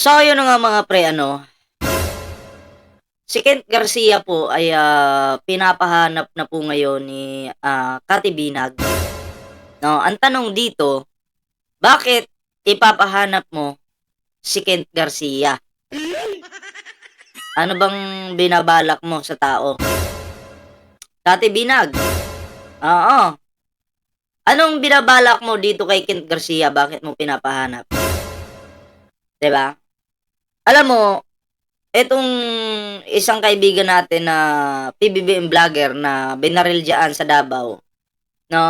So, yun nga mga pre, ano. Si Kent Garcia po ay ah, pinapahanap na po ngayon ni ah, Kati Binag. No, ang tanong dito, bakit ipapahanap mo si Kent Garcia? Ano bang binabalak mo sa tao? Kati Binag. Oo. Anong binabalak mo dito kay Kent Garcia? Bakit mo pinapahanap? 'Di ba? Alam mo, itong isang kaibigan natin na PBBM vlogger na binaril diyan sa Davao, no?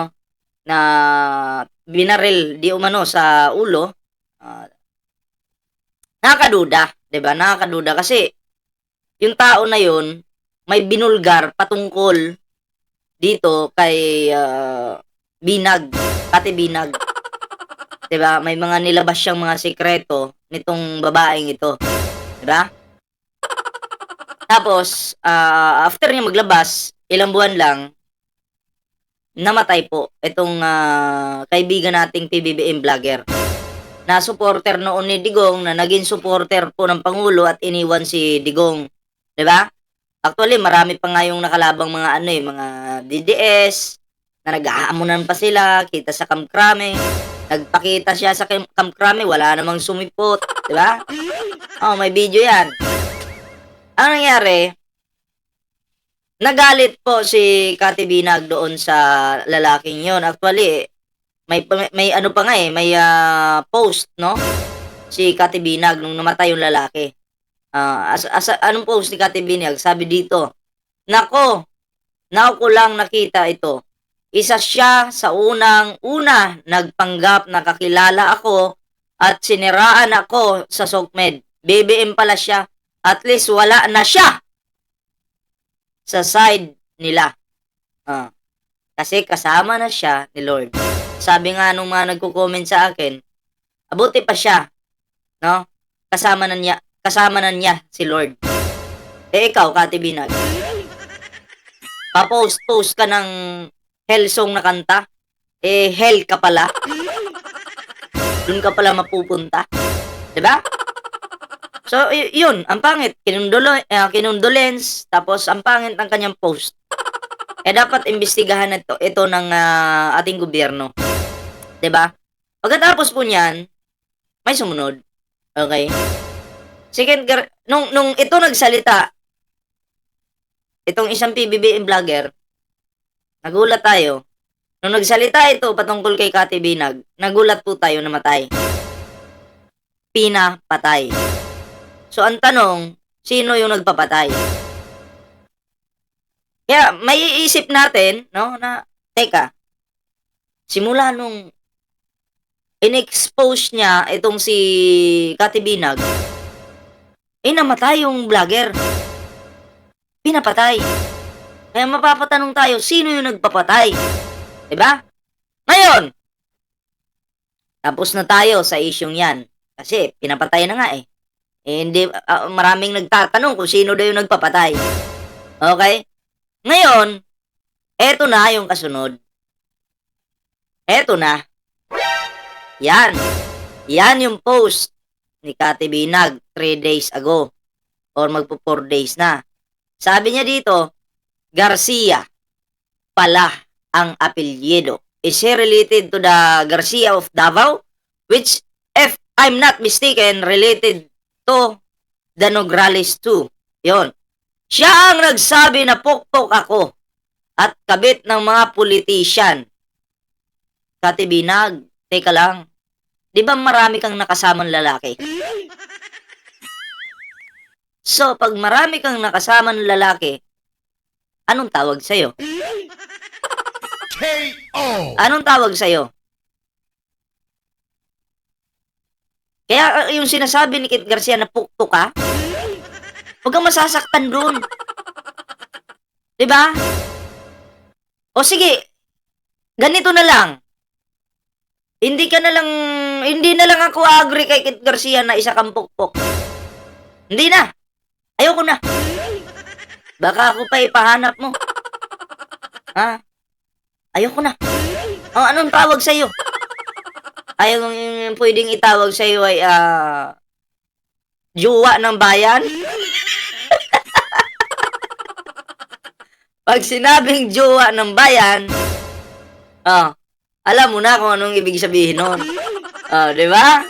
Na binaril di umano sa ulo. ah, nakakaduda, 'di ba? Nakakaduda kasi yung tao na yun may binulgar patungkol dito kay ah, Binag, Kati Binag. 'Di ba? May mga nilabas siyang mga sikreto nitong babaeng ito. 'Di ba? Tapos, ah, after niya maglabas, ilang buwan lang, namatay po itong ah, kaibigan nating PBBM vlogger. Na supporter noon ni Digong na naging supporter po ng Pangulo at iniwan si Digong. 'Di ba? Actually, marami pa nga yung nakalabang mga ano eh, mga DDS, na nag-aamunan pa sila, kita sa kamkrame. Nagpakita siya sa kam- kamkrame, wala namang sumipot, di ba? Oh, may video yan. Ang nangyari, nagalit po si Kati Binag doon sa lalaking yon. Actually, may, may ano pa nga eh, may ah, post, no? Si Kati Binag nung namatay yung lalaki. Ah, as, as, anong post ni Kati Binag? Sabi dito, Nako, now ko lang nakita ito. Isa siya sa unang-una nagpanggap na kakilala ako at siniraan ako sa SOCMED. BBM pala siya. At least wala na siya sa side nila. Ah. Kasi kasama na siya ni Lord. Sabi nga nung mga nagko-comment sa akin, abuti pa siya. No? Kasama na niya, kasama na niya si Lord. Eh ikaw, Kati Binag. Pa-post-post ka ng hell song na kanta. Eh, hell ka pala. Doon ka pala mapupunta. 'Di ba? So, yun, ang pangit. Kinundolo, eh, kinundolence, tapos ang pangit ng kanyang post. Eh, dapat imbestigahan ito, ito ng ah, ating gobyerno. ba? Pagkatapos po niyan, may sumunod. Okay? Second, nung, nung ito nagsalita, itong isang PBBM vlogger, nagulat tayo. Nung nagsalita ito patungkol kay Kati Binag, nagulat po tayo namatay. Pinapatay. So, ang tanong, sino yung nagpapatay? Kaya, may iisip natin, no, na, teka, simula nung in-expose niya itong si Kati Binag, eh, namatay yung vlogger. Pinapatay. Kaya mapapatanong tayo, sino yung nagpapatay? Diba? Ngayon, tapos na tayo sa isyong yan. Kasi pinapatay na nga eh. eh hindi, ah, maraming nagtatanong kung sino daw yung nagpapatay. Okay? Ngayon, eto na yung kasunod. Eto na. Yan. Yan yung post ni Kati Binag 3 days ago. Or magpo 4 days na. Sabi niya dito, Garcia pala ang apelyido. Is he related to the Garcia of Davao? Which, if I'm not mistaken, related to the Nograles too. Yon. Siya ang nagsabi na pukpok ako at kabit ng mga politician. Katibinag, teka lang. Di ba marami kang nakasamang lalaki? So, pag marami kang nakasama ng lalaki, anong tawag sa'yo? KO. Anong tawag sa'yo? Kaya uh, yung sinasabi ni Kit Garcia na pukto ka, huwag kang masasaktan dun. Diba? O sige, ganito na lang. Hindi ka na lang, hindi na lang ako agree kay Kit Garcia na isa kang pukpok. Hindi na. Ayoko na. Baka ako pa ipahanap mo. Ha? Ayoko na. O, anong tawag sa'yo? Ay, yung, pwedeng itawag sa'yo ay, ah, jowa ng bayan? Pag sinabing jowa ng bayan, ah, alam mo na kung anong ibig sabihin nun. Ah, di ba?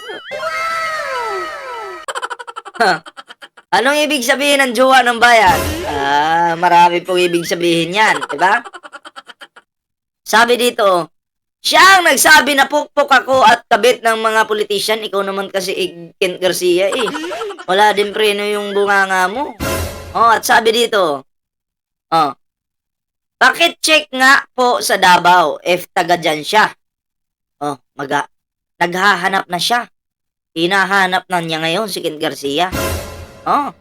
Ha. Anong ibig sabihin ng jowa ng bayan? Ah, marami pong ibig sabihin yan, di ba? Sabi dito, siya ang nagsabi na pukpok ako at kabit ng mga politician. Ikaw naman kasi eh, Kent Garcia eh. Wala din preno yung bunganga mo. Oh, at sabi dito, oh, bakit check nga po sa Davao if taga dyan siya? Oh, maga, naghahanap na siya. Hinahanap na niya ngayon si Kent Garcia. Oh,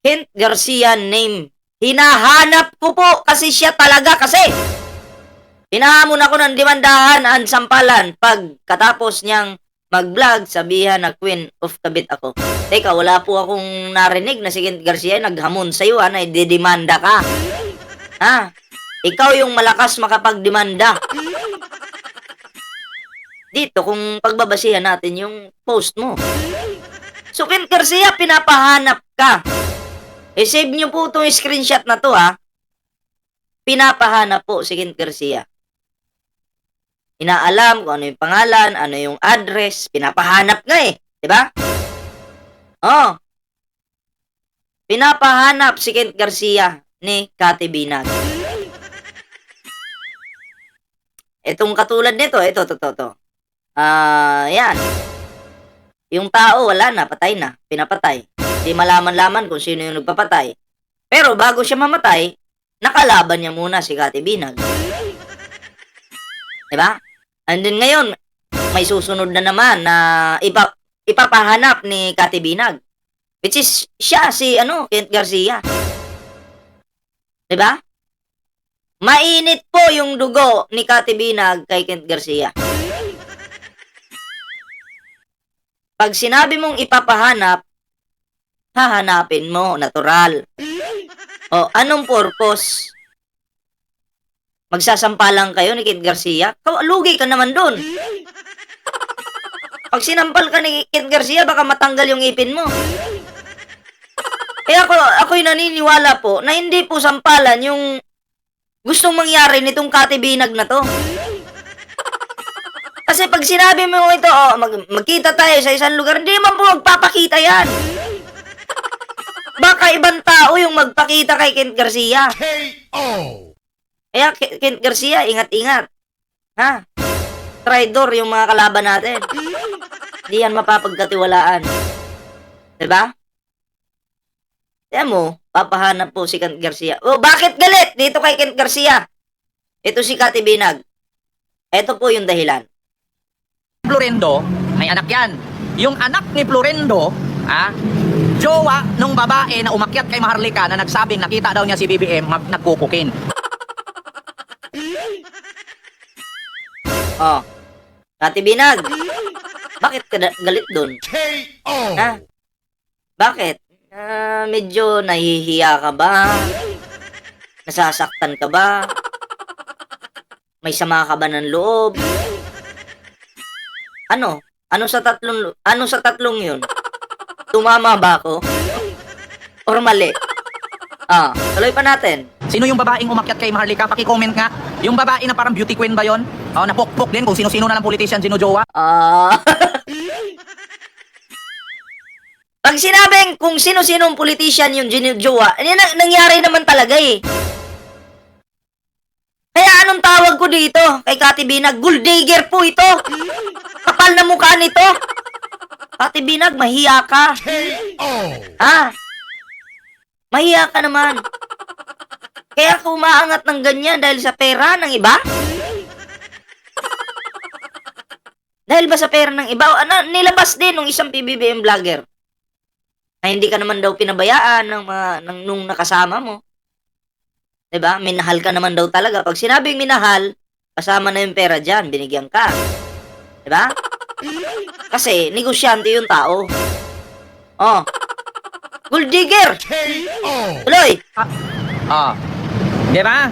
Kent Garcia name. Hinahanap ko po kasi siya talaga kasi. Hinahamon ako ng demandahan ang sampalan pagkatapos niyang mag-vlog, sabihan na Queen of Kabit ako. Teka, wala po akong narinig na si Kent Garcia ay naghamon sa'yo, ha, na ididemanda ka. Ha? Ikaw yung malakas makapagdemanda. Dito, kung pagbabasihan natin yung post mo. So, Kent Garcia, pinapahanap ka. Eh, save niyo po itong screenshot na to, ha. Pinapahanap po si Kent Garcia. Inaalam kung ano yung pangalan, ano yung address, pinapahanap nga eh. Ba? Oh. Pinapahanap si Kent Garcia ni Kati Binag. Itong katulad nito, ito, to, to. Ah, yan. Yung tao, wala na, patay na, pinapatay. Hindi malaman-laman kung sino yung nagpapatay. Pero bago siya mamatay, nakalaban niya muna si Kati Binag. Diba? And then ngayon, may susunod na naman na ipa, ipapahanap ni Kati Binag. Which is siya, si ano, Kent Garcia. Diba? Mainit po yung dugo ni Kati Binag kay Kent Garcia. Pag sinabi mong ipapahanap, hahanapin mo, natural. O, anong purpose? Magsasampalan kayo ni Kit Garcia? Lugi ka naman dun. Pag sinampal ka ni Kit Garcia, baka matanggal yung ipin mo. Kaya ako, ako'y naniniwala po na hindi po sampalan yung gustong mangyari nitong katibinag na to. Kasi pag sinabi mo ito, oh, mag, magkita tayo sa isang lugar, hindi man po magpapakita yan. Baka ibang tao yung magpakita kay Kent Garcia. KO. Kaya Kent Garcia, ingat-ingat. Ha? Traidor yung mga kalaban natin. Hindi yan mapapagkatiwalaan. Diba? Tiyan mo, papahanap po si Kent Garcia. Oh, bakit galit dito kay Kent Garcia? Ito si Kati Binag. Ito po yung dahilan. Florendo, may anak yan. Yung anak ni Florendo, ah, jowa nung babae na umakyat kay Maharlika na nagsabing nakita daw niya si BBM mag nagkukukin. Oh. Kati Binag. Bakit ka galit dun? KO. Ha? Bakit? Ah, medyo nahihiya ka ba? Nasasaktan ka ba? May sama ka ba ng loob? Ano? Ano sa tatlong ano sa tatlong 'yun? Tumama ba ako? Or mali? Ah, tuloy pa natin. Sino yung babaeng umakyat kay Maharlika? Paki-comment nga. Yung babae na parang beauty queen ba yon? Oh, napokpok din kung sino-sino na ng politician sino jowa. Ah. Pag sinabing kung sino-sinong politician yung ginjowa, yan ang nangyari naman talaga eh. Kaya anong tawag ko dito kay Kati Binag? Gold digger po ito. Kapal na mukha nito. Kati Binag, mahiya ka. KO. Ah, mahiya ka naman. Kaya ka umaangat ng ganyan dahil sa pera ng iba? Dahil ba sa pera ng iba? Ano, nilabas din ng isang PBBM vlogger na hindi ka naman daw pinabayaan ng mga ng, nung nakasama mo. 'Di ba? Minahal ka naman daw talaga. Pag sinabing minahal, kasama na yung pera diyan, binigyan ka. 'Di ba? Kasi negosyante yung tao. Oh. Gold digger. Tuloy. Ah. Di ba?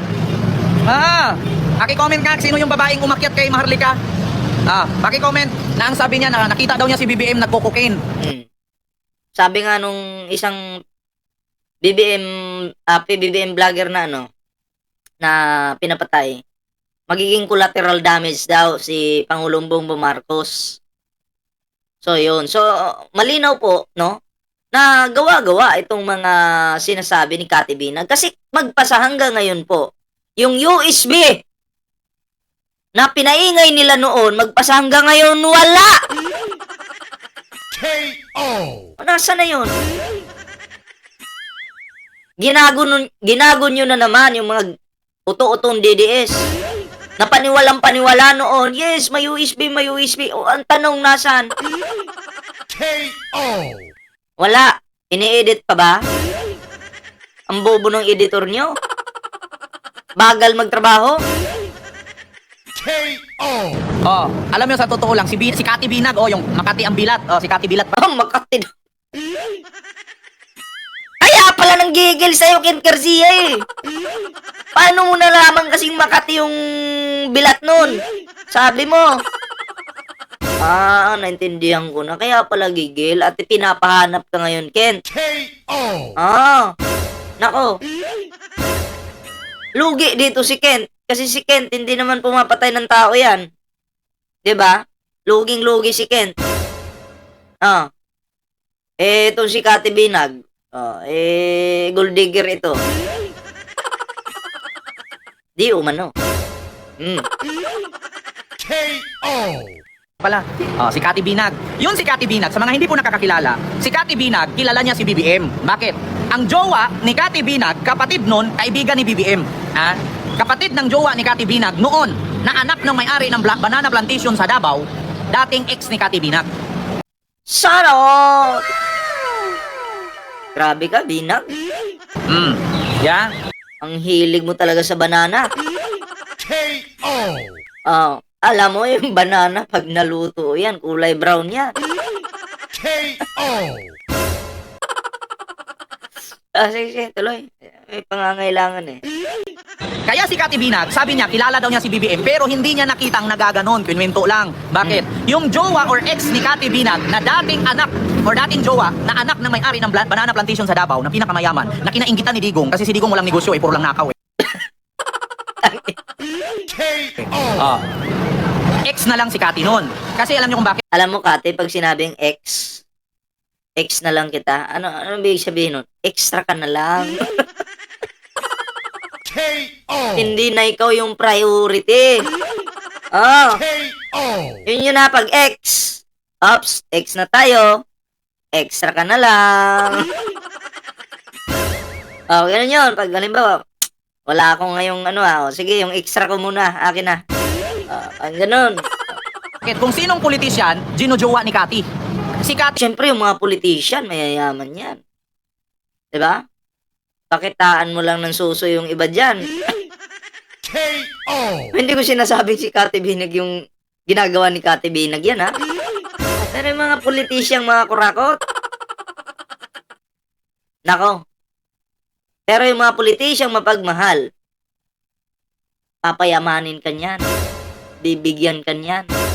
Ah. Paki-comment nga sino yung babaeng umakyat kay Maharlika. Ah, paki-comment na ang sabi niya na nakita daw niya si BBM nagkukukin. Hmm. sabi nga nung isang BBM, ah, PBBM vlogger na ano, na pinapatay, magiging collateral damage daw si Pangulong Bongbong Marcos. So, yun. So, malinaw po, no? Na gawa-gawa itong mga sinasabi ni Kati Binag. Kasi magpasa hanggang ngayon po, yung USB na pinaingay nila noon, magpasa hanggang ngayon, wala! KO. Nasaan na yun? Ginago, nun, ginago nyo na naman yung mga uto-utong DDS. Na paniwalang paniwala noon. Yes, may USB, may USB. O, ang tanong nasan? KO. Wala. Ini-edit pa ba? Ang bobo ng editor nyo? Bagal magtrabaho? KO. Oh, alam mo sa totoo lang, si, Bi- si Kati Binag, oh, yung Makati ang bilat, oh, si Kati Bilat pa. Ah, Makati Kaya pala nang gigil sa'yo, Ken Garcia eh. Paano mo nalaman kasing Makati yung bilat nun? Sabi mo. Ah, naintindihan ko na. Kaya pala gigil at pinapahanap ka ngayon, Ken. KO. Ah, nako. Lugi dito si Kent. Kasi si Kent, hindi naman pumapatay ng tao yan. 'Di ba? Luging-lugi si Kent. Ah. Eh, itong si Kati Binag. Oh, eh, gold digger ito. Di umano. Hmm. KO. Pala, oh, si Kati Binag. Yun si Kati Binag, sa mga hindi po nakakakilala, si Kati Binag, kilala niya si BBM. Bakit? Ang jowa ni Kati Binag, kapatid nun, kaibigan ni BBM. Ha? Kapatid ng jowa ni Kati Binag noon, na anak ng may-ari ng Bla- banana plantation sa Davao, dating ex ni Kati Binag. Sana all. Grabe ka, Binag. Hmm. Yeah? Ang hilig mo talaga sa banana. KO. Ah, alam mo yung banana pag naluto yan, kulay brown yan. KO. Ah, sige, sige, tuloy. May pangangailangan eh. Kaya si Kati Binag, sabi niya, kilala daw niya si BBM, pero hindi niya nakitang nagaganon, kinwento lang. Bakit? Yung jowa or ex ni Kati Binag, na dating anak, or dating jowa, na anak ng may-ari ng bla- banana plantation sa Davao, na pinakamayaman, na kinaingitan ni Digong, kasi si Digong walang negosyo, eh, puro lang nakaw eh. KO. Ah. Ex na lang si Kati noon. Kasi alam niyo kung bakit? Alam mo, Kate, pag sinabing ex, ex na lang kita, ano, ano ibig sabihin nun? Extra ka na lang. KO. Hindi na ikaw yung priority. Oh, KO. yun yun na, pag ex. Ops, ex na tayo. Extra ka na lang. oh, ganun yun. Pag halimbawa, wala akong ngayong ano ah. Oh, sige, yung extra ko muna. Akin na. Ah, ang ganun. Kung sinong politisyan, ginujowa ni Kati. Si Kati, Siyempre, yung mga politician, mayayaman yan. ba? Pakitaan mo lang ng suso yung iba dyan. KO. Hindi ko sinasabing si Kati Binag yung ginagawa ni Kati Binag yan, ha? Pero yung mga politisyang mga kurakot. Nako. Pero yung mga politisyang mapagmahal, papayamanin ka niyan. Bibigyan ka niyan.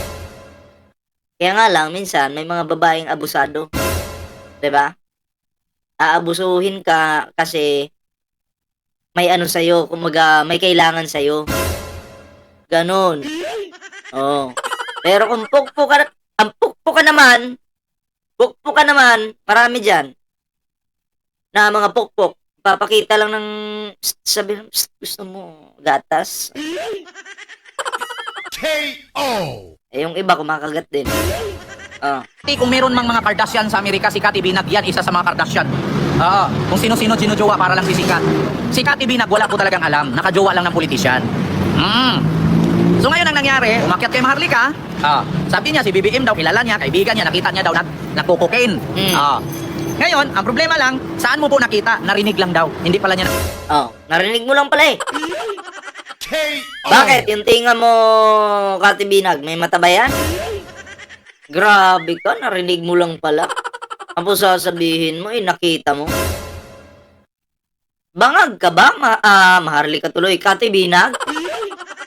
Kaya nga lang, minsan, may mga babaeng abusado. ba? Aabusuhin ka kasi may ano sa'yo, kumaga may kailangan sa'yo. Ganon. Oo. Pero kung pukpo ka, ang pukpo ka naman, pukpo ka naman, marami dyan, na mga pukpok, papakita lang ng, sabi ng, "Psst, gusto mo gatas? KO. Eh, yung iba kumakagat din. Ah. kung meron mang mga Kardashian sa Amerika, si Kati Binag yan, isa sa mga Kardashian. Oo, kung sino-sino ginujowa para lang sisikat. Si Kati Binag, wala po talagang alam. Nakajowa lang ng politisyan. Mm. So ngayon ang nangyari, umakyat kay Maharlika. Ah, sabi niya si BBM daw kilala niya, kaibigan niya, nakita niya daw nag nagko-cocaine. Mm. Ah. Ngayon, ang problema lang, saan mo po nakita? Narinig lang daw. Hindi pala niya na- Oh, narinig mo lang pala eh. KO. Bakit? Yung tinga mo, Kati Binag, may mata ba yan? Grabe ka, narinig mo lang pala. Tapos sasabihin mo, eh, nakita mo. Bangag ka ba? Ma ah, maharli ka tuloy. Kati Binag?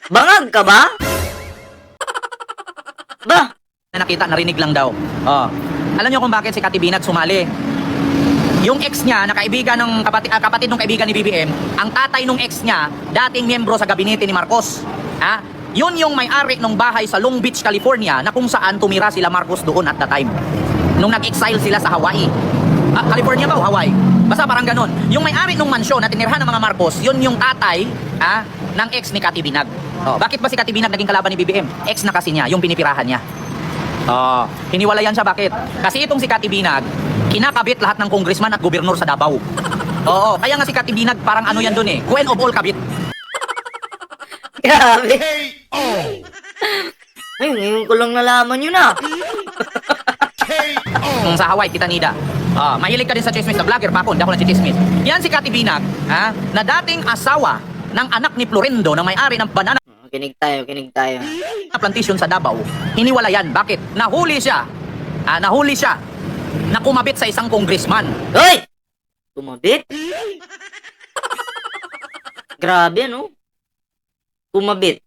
Bangag ka ba? Ba? na nakita, narinig lang daw. Oh. Alam niyo kung bakit si Kati Binag sumali? Yung ex niya, na kaibigan ng kapatid, ah, kapatid ng kaibigan ni BBM, ang tatay ng ex niya, dating miyembro sa gabinete ni Marcos. Ha? Yun yung may-ari ng bahay sa Long Beach, California, na kung saan tumira sila Marcos doon at the time. Nung nag-exile sila sa Hawaii. Ah, California ba o Hawaii? Basta parang ganun. Yung may-ari ng mansyon na tinirhan ng mga Marcos, yun yung tatay ah, ng ex ni Cathy Binag. Oh, bakit ba si Cathy Binag naging kalaban ni BBM? Ex na kasi niya, yung pinipirahan niya. Oh, hiniwalayan siya bakit? Kasi itong si Cathy Binag, kinakabit lahat ng congressman at gobernur sa Davao. Oo, kaya nga si Cathy Binag parang ano yan dun eh, queen of all kabit. Grabe. Ay, ngayon ko lang nalaman yun ah. Kung sa Hawaii, Tita Nida. Ah, mahilig ka din sa chismis na vlogger pa ako, hindi ako nagchichismis. Yan si Cathy Binag, ha, na dating asawa ng anak ni Florendo na may-ari ng banana Oh, Kinig tayo, kinig tayo. plantation sa Davao. Hiniwala yan. Bakit? Nahuli siya. Ah, nahuli siya na kumabit sa isang congressman. Hoy! Kumabit? Grabe, ano? Kumabit.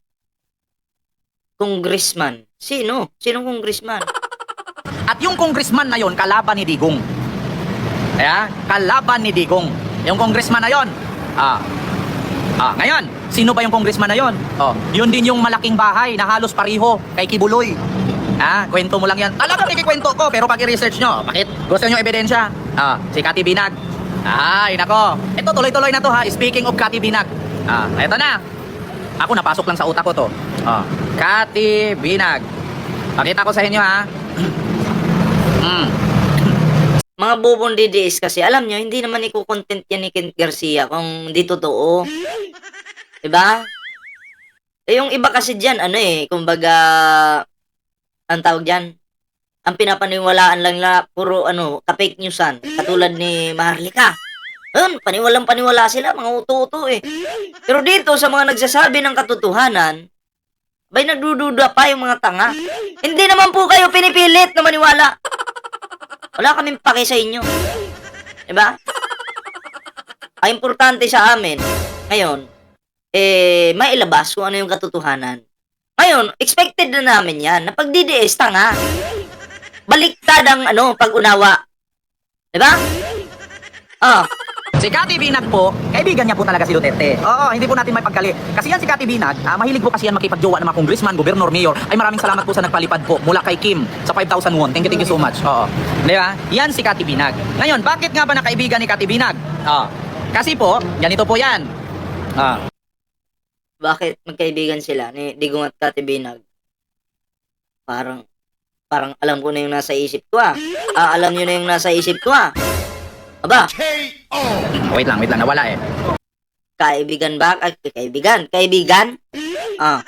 Congressman. Sino? Sinong congressman? At yung congressman na yon kalaban ni Digong. Kaya, kalaban ni Digong. Yung congressman na yon. Ah. Ah, ngayon, sino ba yung congressman na yon? Oh, yun din yung malaking bahay na halos pariho kay Kibuloy. Ah, kwento mo lang yan. Talaga kikikwento ko, pero pag i-research nyo, bakit? Gusto nyo ebidensya? Ah, si Cathy Binag. Ay, nako. Ito, tuloy-tuloy na to ha. Speaking of Cathy Binag. Ah, eto na. Ako, napasok lang sa utak ko to. Ah, Cathy Binag. Pakita ko sa inyo ha. Mm. Mga bubong DDS kasi, alam nyo, hindi naman iko-content yan ni Kent Garcia kung di totoo. Diba? Eh, yung iba kasi dyan, ano eh, kumbaga, ang tawag dyan, ang pinapaniwalaan lang na puro ano, ka-fake newsan, katulad ni Maharlika. Ayun, paniwalang paniwala sila, mga uto-uto eh. Pero dito, sa mga nagsasabi ng katotohanan, bay nagdududa pa yung mga tanga. Hindi naman po kayo pinipilit na maniwala. Wala kaming pake sa inyo. Diba? Ang importante sa amin, ngayon, eh, mailabas kung ano yung katotohanan. Ngayon, expected na namin yan na pag DDS, tanga. Baliktad ang ano, pag-unawa. Diba? Ah, Si Cathy Binag po, kaibigan niya po talaga si Duterte. Oo, hindi po natin may pagkali. Kasi yan si Cathy Binag, ah, mahilig po kasi yan makipagjowa ng mga congressman, gobernur, mayor. Ay maraming salamat po sa nagpalipad po mula kay Kim sa 5,000 won. Thank you, thank you so much. Oo. Di ba? Yan si Cathy Binag. Ngayon, bakit nga ba na kaibigan ni Cathy Binag? Oo. Kasi po, ganito po yan. Ah. Bakit magkaibigan sila ni Digong at Kati Binag? Parang, parang alam ko na yung nasa isip ko ah. Ah, alam nyo na yung nasa isip ko ah. Aba, K.O. Wait lang, wait lang, nawala eh. kaibigan ba? Ay, kaibigan? Kaibigan? Ah,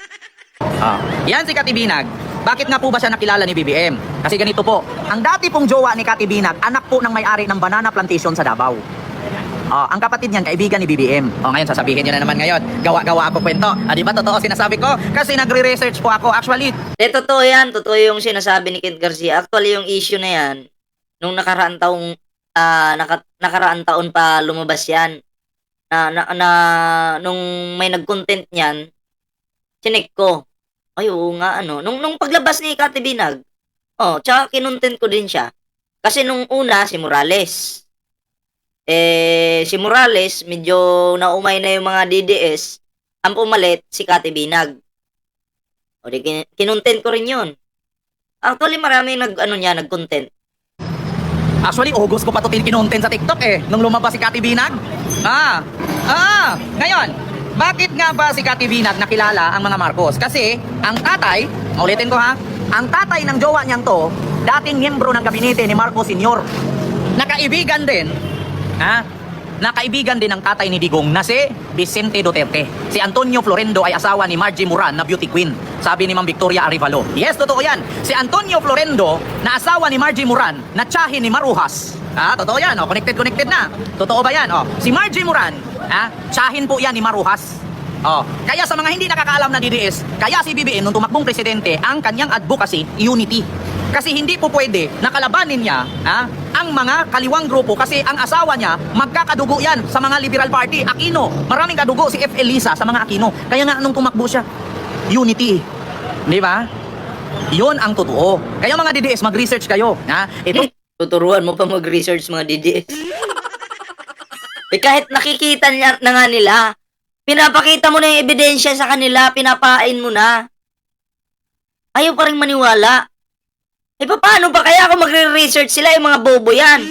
Ah. Yan si Cathy Binag. Bakit nga po ba siya nakilala ni BBM? Kasi ganito po, ang dati pong jowa ni Cathy Binag, anak po ng may-ari ng banana plantation sa Davao. Oh, ang kapatid niyan, kaibigan ni BBM. Oh, ngayon sasabihin niyo na naman ngayon, gawa-gawa ako kwento. Ah, di ba totoo sinasabi ko? Kasi nagre-research po ako. Actually, Eh, totoo yan. Totoo yung sinasabi ni Kent Garcia. Actually, yung issue na yan, nung nakaraan taong, ah, naka, nakaraan taon pa lumabas yan. Na, na, na, nung may nag-content niyan, chinek ko. Ay, oo nga, ano. Nung, nung paglabas ni Kati Binag, oh, tsaka kinontent ko din siya. Kasi nung una, si Morales. Eh, si Morales, medyo naumay na yung mga DDS. Ang pumalit, si Kati Binag. O di kin- kinontent ko rin yun. Actually, marami nag, ano niya, nag-content. actually, August ko pa ito kinontent sa TikTok eh, nung lumabas si Cathy Binag. Ah, ah, ngayon, bakit nga ba si Cathy Binag nakilala ang mga Marcos? Kasi, ang tatay, maulitin ko ha, ang tatay ng jowa niyang to, dating miyembro ng gabinete ni Marcos Sr. Nakaibigan din, ha, nakaibigan din ng tatay ni Digong na si Vicente Duterte. Si Antonio Florendo ay asawa ni Margie Moran na beauty queen. Sabi ni Ma'am Victoria Arivalo. Yes, totoo yan. Si Antonio Florendo na asawa ni Margie Moran na tsahin ni Maruhas. Ah, totoo yan. Oh, connected, connected na. Totoo ba yan? Oh, si Margie Moran, ah, tsahin po yan ni Maruhas. Oh, kaya sa mga hindi nakakaalam na DDS, kaya si BBM nung tumakbong presidente, ang kanyang advocacy, unity. Kasi hindi po pwede nakalabanin niya ha, ang mga kaliwang grupo kasi ang asawa niya magkakadugo yan sa mga Liberal Party, Aquino. Maraming kadugo si F. Elisa sa mga Aquino. Kaya nga nung tumakbo siya, unity. Di ba? Yun ang totoo. Kaya mga DDS, mag-research kayo. Ha? Ito Tuturuan mo pa mag-research mga DDS. Eh kahit nakikita niya na nga nila, pinapakita mo na yung ebidensya sa kanila, pinapain mo na. Ayaw pa rin maniwala. Eh paano ba kaya ako magre-research sila yung mga bobo yan?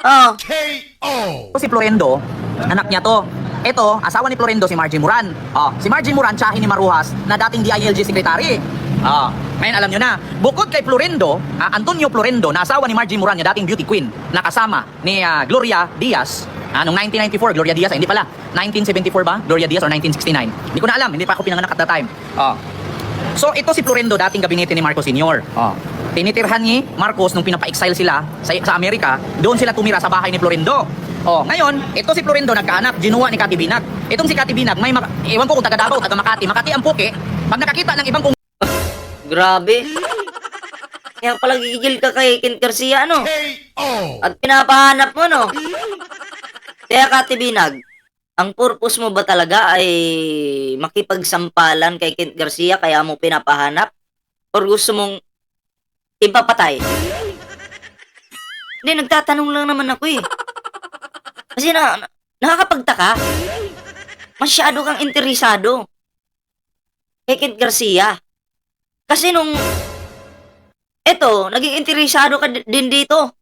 Oh, KO. si Florendo, anak niya to. Ito, asawa ni Florendo si Margie Moran. Oh, si Margie Moran, tsahin ni Maruhas na dating DILG secretary. Oh, ngayon alam nyo na, bukod kay Florendo, ah, Antonio Florendo, na asawa ni Margie Moran, yung dating beauty queen, nakasama ni ah, Gloria Diaz, ah, noong 1994, Gloria Diaz, ah, hindi pala, 1974 ba? Gloria Diaz or 1969? Hindi ko na alam, hindi pa ako pinanganak at that time. Oh. So, ito si Florendo, dating gabinete ni Marcos Sr. Oh. Tinitirhan ni Marcos nung pinapa-exile sila sa, sa Amerika, doon sila tumira sa bahay ni Florendo. Oh, ngayon, ito si Florendo nagkaanak, ginuwa ni Kati Binag. Itong si Kati Binag, may ewan ko kung taga Davao, taga Makati. Makati ang puke, pag nakakita ng ibang kung grabe. Kaya pala gigil ka kay Kent Garcia, ano? KO. At pinapahanap mo, no? Kaya Kati Binag, ang purpose mo ba talaga ay makipagsampalan kay Kent Garcia kaya mo pinapahanap? Or gusto mong ipapatay? Hindi, nagtatanong lang naman ako eh. Kasi na, na- nakakapagtaka. Masyado kang interesado kay Kent Garcia. Kasi nung eto, naging interesado ka di- din dito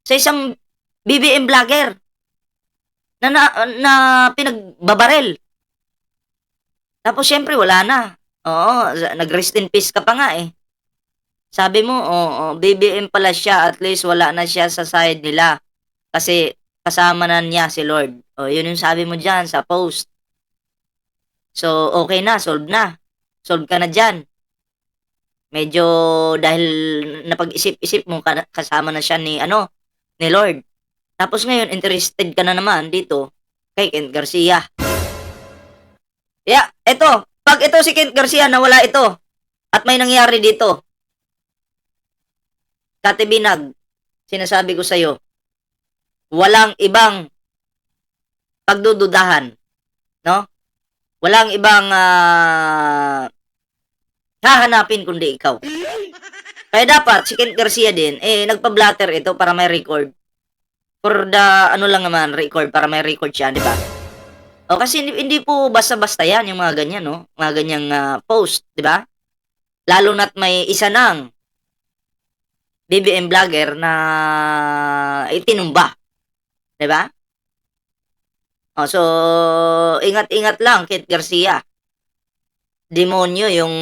sa isang BBM vlogger na, na, na pinagbabarel. Tapos syempre wala na. Oo, nag-rest in peace ka pa nga eh. Sabi mo, oo, BBM pala siya, at least wala na siya sa side nila. Kasi kasama na niya si Lord. O, yun yung sabi mo dyan sa post. So, okay na, solve na. Solve ka na dyan. Medyo dahil napag-isip-isip mo, ka- kasama na siya ni, ano, ni Lord. Tapos ngayon, interested ka na naman dito kay Kent Garcia. Yeah, eto. Pag ito si Kent Garcia, nawala ito. At may nangyari dito. Kate Binag, sinasabi ko sa'yo, walang ibang pagdududahan. No? Walang ibang ah, hahanapin kundi ikaw. Kaya dapat, si Kent Garcia din, eh, nagpa-blatter ito para may record. For the, ano lang naman, record, para may record siya, di ba? O, kasi hindi, hindi po basta-basta yan, yung mga ganyan, no? Mga ganyang ah, post, di ba? Lalo na't may isa ng BBM vlogger na itinumba. Di ba? O, so, ingat-ingat lang, Kit Garcia. Demonyo yung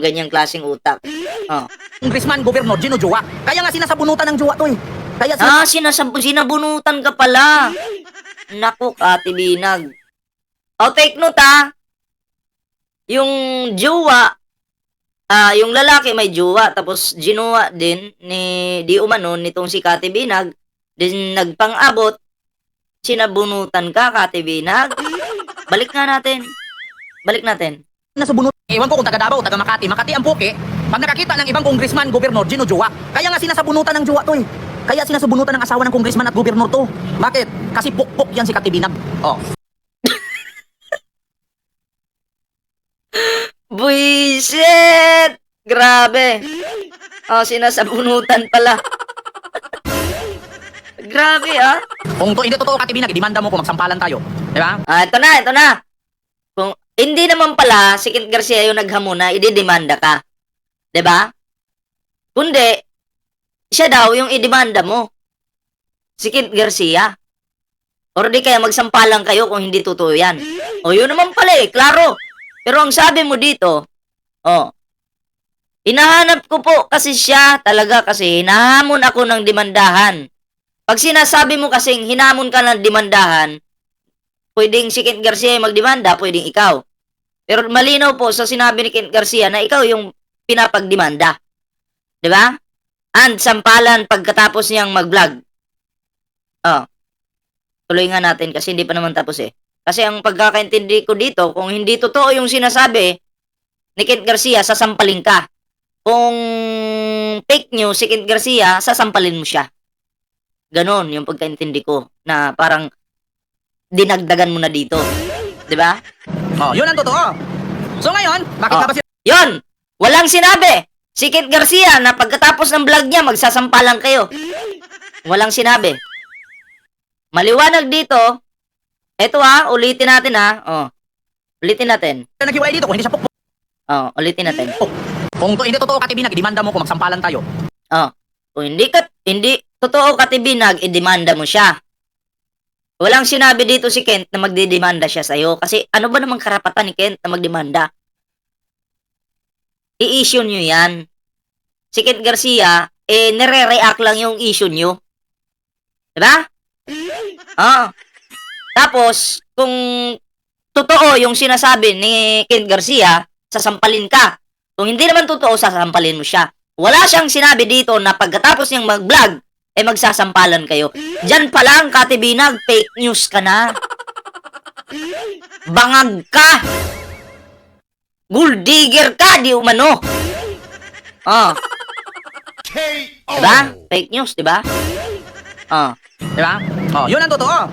ganyang klaseng utak. O. congressman, gobernador, ginujuwa. Kaya nga sinasabunutan ng juwa to eh. Kaya Ah, sinasab sinabunutan ka pala. Naku, Kati Binag. O, take note ha. Yung jowa, ah, yung lalaki may jowa, tapos ginuwa din ni di umano nitong si Kati Binag, din nagpang-abot, sinabunutan ka, Kati Binag. Balik nga natin. Balik natin. nasubunot. Ewan ko kung taga Davao, taga Makati. Makati ang puke, pag nakakita ng ibang congressman, gobernador, ginujuwa. Kaya nga sinasabunutan ng juwa to eh. Kaya sinasabunutan ng asawa ng congressman at gobernador to. Bakit? Kasi pukpok yan si Katibinag. Oh. Buisit! Grabe. Oh, sinasabunutan pala. Grabe ah. Kung to hindi totoo Katibinag, demanda mo ko magsampalan tayo. Di ba? Ah, ito na, ito na. Kung hindi naman pala si Kent Garcia yung naghamuna, ididemanda ka. 'Di ba? Kundi, siya daw yung idemanda mo. Si Kent Garcia. Or di kaya magsampalan kayo kung hindi totoo yan. O yun naman pala eh, klaro. Pero ang sabi mo dito, oh, hinahanap ko po kasi siya talaga kasi hinahamon ako ng demandahan. Pag sinasabi mo kasing hinamon ka ng demandahan, pwedeng si Kent Garcia yung magdemanda, pwedeng ikaw. Pero malinaw po sa sinabi ni Kent Garcia na ikaw yung pinapagdemanda. Di ba? And sampalan pagkatapos niyang mag-vlog. Oh. Tuloy nga natin kasi hindi pa naman tapos eh. Kasi ang pagkakaintindi ko dito, kung hindi totoo yung sinasabi ni Kent Garcia, sasampalin ka. Kung fake news si Kent Garcia, sasampalin mo siya. Ganon yung pagkaintindi ko na parang dinagdagan mo na dito. 'Di ba? Oh, yun ang totoo. So ngayon, bakit Oh. nga ba si 'Yon. Walang sinabi. Si Kit Garcia na pagkatapos ng vlog niya magsasampalan kayo. Walang sinabi. Maliwanag dito. Ito ha, ulitin natin ha. Oh. Ulitin natin. naghiwalay dito kung hindi siya pukpok. Oh, ulitin natin. Kung to, hindi totoo katibinag, idemanda mo kung magsampalan tayo. Oh. Kung hindi ka, hindi totoo katibinag, idemanda mo siya. Walang sinabi dito si Kent na magdidemanda siya sa'yo. Kasi ano ba namang karapatan ni Kent na magdemanda? I-issue nyo yan. Si Kent Garcia, eh, nire-react lang yung issue nyo. Diba? Oo. Tapos, kung totoo yung sinasabi ni Kent Garcia, sasampalin ka. Kung hindi naman totoo, sasampalin mo siya. Wala siyang sinabi dito na pagkatapos niyang mag-vlog, eh magsasampalan kayo. Diyan pa lang, Kati Binag, fake news ka na. Bangag ka. Gold digger ka, di umano. Oh, K.O. diba? Fake news, diba? Oh. Di ba? Oh, yun ang totoo.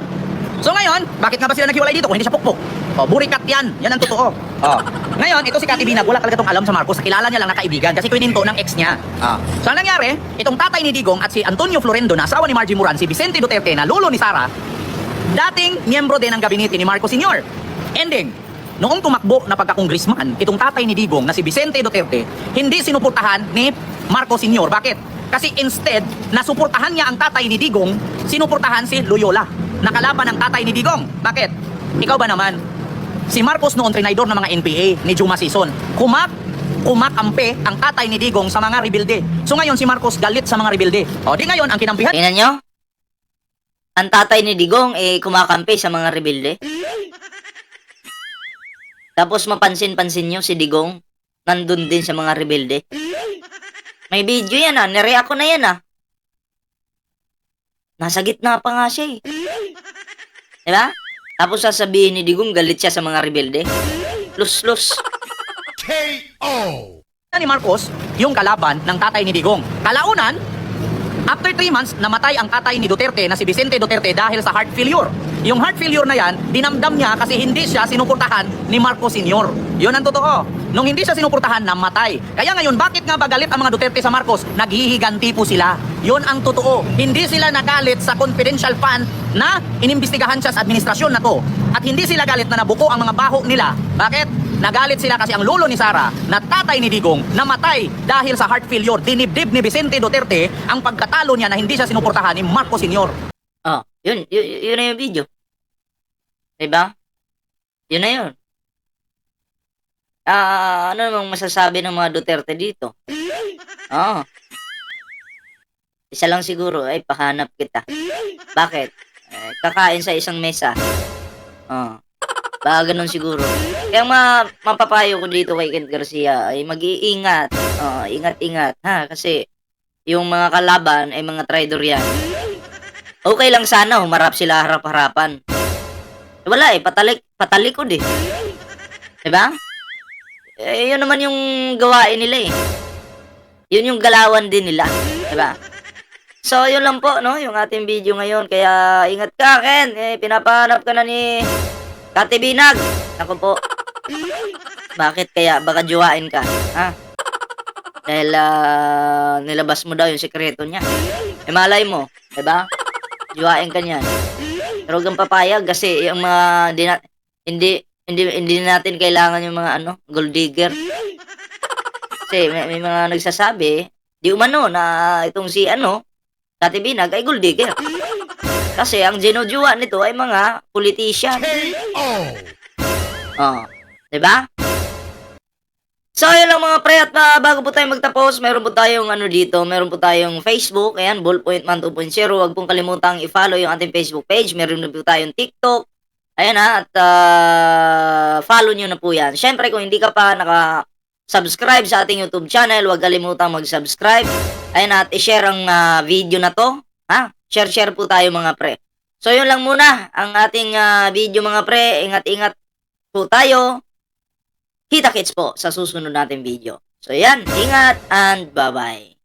So ngayon, bakit nga ba sila naghiwalay dito kung hindi siya pukpok? Oh, burikat yan. Yan ang totoo. Oh. Ngayon, ito si Kati Binag, wala talaga tong alam sa Marcos. Kilala niya lang na kaibigan kasi kininto ng ex niya. Ah. So ang nangyari, itong tatay ni Digong at si Antonio Florendo na asawa ni Margie Moran, si Vicente Duterte na lolo ni Sara, dating miyembro din ng gabinete ni Marcos Sr. Ending, noong tumakbo na pagka-congressman, itong tatay ni Digong na si Vicente Duterte, hindi sinuportahan ni Marcos Sr. Bakit? Kasi instead na suportahan niya ang tatay ni Digong, sinuportahan si Loyola, na kalaban ng tatay ni Digong. Bakit? Ikaw ba naman? Si Marcos noon trinidor ng mga NPA ni Juma Sison. Kumak kumakampi ang tatay ni Digong sa mga rebelde. So ngayon si Marcos galit sa mga rebelde. O di ngayon ang kinampihan Tingnan nyo? Ang tatay ni Digong, eh, kumakampi sa mga rebelde. Tapos mapansin-pansin nyo si Digong, nandun din sa mga rebelde. May video yan ah, nireact ko na yan ah. Nasa gitna pa nga siya eh. Diba? Tapos sasabihin ni Digong, galit siya sa mga rebelde. Lus-lus. K.O. ni Marcos yung kalaban ng tatay ni Digong. Kalaunan, after 3 months, namatay ang tatay ni Duterte na si Vicente Duterte dahil sa heart failure. Yung heart failure na yan, dinamdam niya kasi hindi siya sinuportahan ni Marcos Sr. Yun ang totoo. Nung hindi siya sinuportahan, namatay. Kaya ngayon, bakit nga ba galit ang mga Duterte sa Marcos? Naghihiganti po sila. Yun ang totoo. Hindi sila nagalit sa confidential fund na inimbestigahan siya sa administrasyon na to. At hindi sila galit na nabuko ang mga baho nila. Bakit? Nagalit sila kasi ang lolo ni Sara na tatay ni Digong namatay dahil sa heart failure. Dinibdib ni Vicente Duterte ang pagkatalo niya na hindi siya sinuportahan ni Marcos Sr. Oh, yun, yun, yun na yung video. Diba? Yun na yun. Ah, ano namang masasabi ng mga Duterte dito? Oo. Isa lang siguro, ay pahanap kita. Bakit? Eh, kakain sa isang mesa. Oo. Baka ganun siguro. Kaya ma mapapayo ko dito kay Kent Garcia ay mag-iingat. Oo, ingat-ingat ha kasi yung mga kalaban ay mga traitor yan. Okay lang sana humarap sila harap-harapan. Wala eh, patalik, patalikod eh. Diba? Eh, yun naman yung gawain nila eh. Yun yung galawan din nila. Diba? So, yun lang po, no? Yung ating video ngayon. Kaya, ingat ka, Ken. Eh, pinapahanap ka na ni Kati Binag. Ako po. Bakit kaya? Baka juwain ka. Ha? Dahil, ah, nilabas mo daw yung sekreto niya. Eh, malay mo. Diba? Juwain ka niyan. Pero huwag kang papayag kasi yung mga hindi, na, hindi, hindi, hindi natin kailangan yung mga ano, gold digger. Kasi may, may mga nagsasabi, di umano na itong si ano, Kati Binag ay gold digger. Kasi ang ginujuwa nito ay mga politician. Oh, 'di ba? So, yun lang mga pre at ah, bago po tayo magtapos, meron po tayong ano dito, meron po tayong Facebook, ayan, Ballpoint Man 2.0. Huwag pong kalimutang i-follow yung ating Facebook page. Meron na po tayong TikTok. Ayan ha, at ah, follow nyo na po yan. Siyempre, kung hindi ka pa naka subscribe sa ating YouTube channel, huwag kalimutang mag-subscribe. Ayan at i-share ang ah, video na to. Ha? Share-share po tayo mga pre. So, yun lang muna ang ating ah, video mga pre. Ingat-ingat po tayo. Kita kits po sa susunod nating video. So yan, ingat and bye-bye.